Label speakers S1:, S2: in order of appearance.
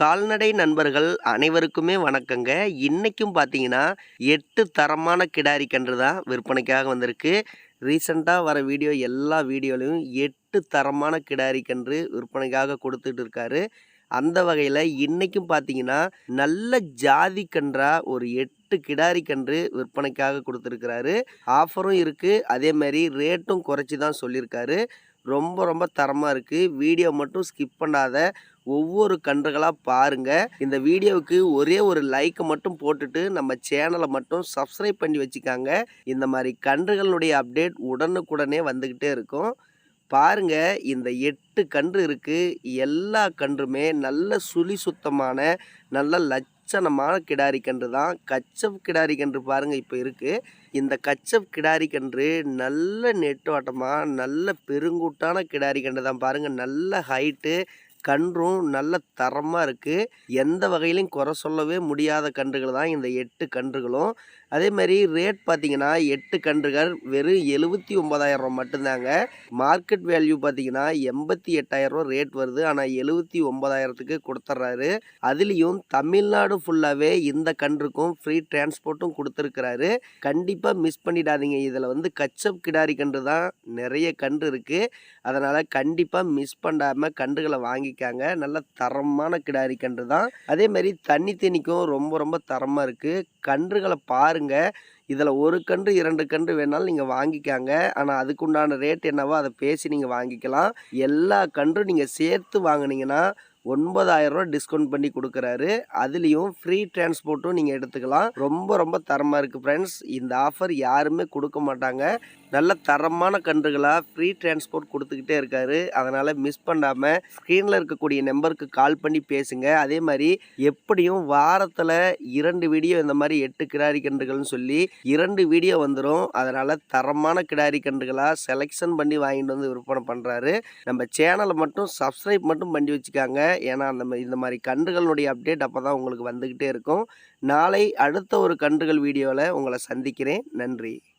S1: கால்நடை நண்பர்கள் அனைவருக்குமே வணக்கங்க. இன்றைக்கும் பார்த்தீங்கன்னா எட்டு தரமான கிடாரி கன்று தான் விற்பனைக்காக வந்திருக்கு. ரீசண்டாக வர வீடியோ எல்லா வீடியோலையும் எட்டு தரமான கிடாரி கன்று விற்பனைக்காக கொடுத்துட்டு இருக்காரு. அந்த வகையில் இன்றைக்கும் பார்த்தீங்கன்னா நல்ல ஜாதி கன்றாக ஒரு எட்டு கிடாரி கன்று விற்பனைக்காக கொடுத்துருக்கிறாரு. ஆஃபரும் இருக்குது அதே மாதிரி ரேட்டும் குறைச்சி தான் சொல்லியிருக்காரு. ரொம்ப ரொம்ப தரமாக இருக்குது வீடியோ மட்டும் ஸ்கிப் பண்ணாத. ஒவ்வொரு கன்றுகளாக பாருங்கள் இந்த வீடியோவுக்கு ஒரே ஒரு லைக்கை மட்டும் போட்டுட்டு நம்ம சேனலை மட்டும் சப்ஸ்கிரைப் பண்ணி வச்சுக்காங்க. இந்த மாதிரி கன்றுகளுடைய அப்டேட் உடனுக்குடனே வந்துக்கிட்டே இருக்கும். பாருங்க இந்த எட்டு கன்று இருக்குது எல்லா கன்றுமே நல்ல சுழி சுத்தமான நல்ல லட்சணமான கிடாரி கன்று தான். கச்சப் கிடாரி கன்று பாருங்கள் இப்போ இருக்குது இந்த கச்சப் கிடாரி கன்று நல்ல நெட்டோட்டமாக நல்ல பெருங்கூட்டான கிடாரி கன்று தான் பாருங்கள் நல்ல ஹைட்டு கன்றும் நல்ல தரமாக இருக்குது எந்த வகையிலையும் குறை சொல்லவே முடியாத கன்றுகள் தான் இந்த எட்டு கன்றுகளும். அதே மாதிரி ரேட் பார்த்தீங்கன்னா எட்டு கன்றுகள் வெறும் எழுபத்தி ஒம்பதாயிரம் ரூபா மட்டும்தாங்க. மார்க்கெட் வேல்யூ பார்த்தீங்கன்னா எண்பத்தி எட்டாயிரம் ரூபா ரேட் வருது. ஆனால் எழுபத்தி ஒம்பதாயிரத்துக்கு கொடுத்துட்றாரு அதுலேயும் தமிழ்நாடு ஃபுல்லாகவே இந்த கன்றுக்கும் ஃப்ரீ டிரான்ஸ்போர்ட்டும் கொடுத்துருக்குறாரு. கண்டிப்பாக மிஸ் பண்ணிடாதீங்க. இதில் வந்து கச்சப் கிடாரி கன்று தான் நிறைய கன்று இருக்குது அதனால் கண்டிப்பாக மிஸ் பண்ணாமல் கன்றுகளை வாங்கிக்காங்க நல்ல தரமான கிடாரி கன்று தான். அதே மாதிரி தண்ணி தண்ணிக்கும் ரொம்ப ரொம்ப தரமாக இருக்குது கன்றுகளை பாருங்கள் இதில் ஒரு கன்று இரண்டு கன்று வேணாலும் நீங்கள் வாங்கிக்காங்க. ஆனால் அதுக்குண்டான ரேட் என்னவோ அதை பேசி நீங்கள் வாங்கிக்கலாம். எல்லா கன்றும் நீங்கள் சேர்த்து வாங்கினீங்கன்னா ஒன்பதாயிரம் ரூபா டிஸ்கவுண்ட் பண்ணி கொடுக்குறாரு. அதுலேயும் ஃப்ரீ டிரான்ஸ்போர்ட்டும் நீங்கள் எடுத்துக்கலாம். ரொம்ப ரொம்ப தரமாக இருக்குது ஃப்ரெண்ட்ஸ் இந்த ஆஃபர் யாருமே கொடுக்க மாட்டாங்க. நல்ல தரமான கன்றுகளாக ஃப்ரீ டிரான்ஸ்போர்ட் கொடுத்துக்கிட்டே இருக்காரு. அதனால் மிஸ் பண்ணாமல் ஸ்க்ரீனில் இருக்கக்கூடிய நம்பருக்கு கால் பண்ணி பேசுங்க. அதே மாதிரி எப்படியும் வாரத்தில் இரண்டு வீடியோ இந்த மாதிரி எட்டு கிடாரி கன்றுகள்னு சொல்லி இரண்டு வீடியோ வந்துடும் அதனால் தரமான கிடாரி கன்றுகளாக செலெக்ஷன் பண்ணி வாங்கிட்டு வந்து விற்பனை பண்ணுறாரு நம்ம சேனலை மட்டும் சப்ஸ்கிரைப் மட்டும் பண்ணி வச்சுக்காங்க. ஏன்னா அந்த மாதிரி இந்த மாதிரி கன்றுகளுடைய அப்டேட் அப்போ தான் உங்களுக்கு வந்துக்கிட்டே இருக்கும். நாளை அடுத்த ஒரு கன்றுகள் வீடியோவில் உங்களை சந்திக்கிறேன். நன்றி.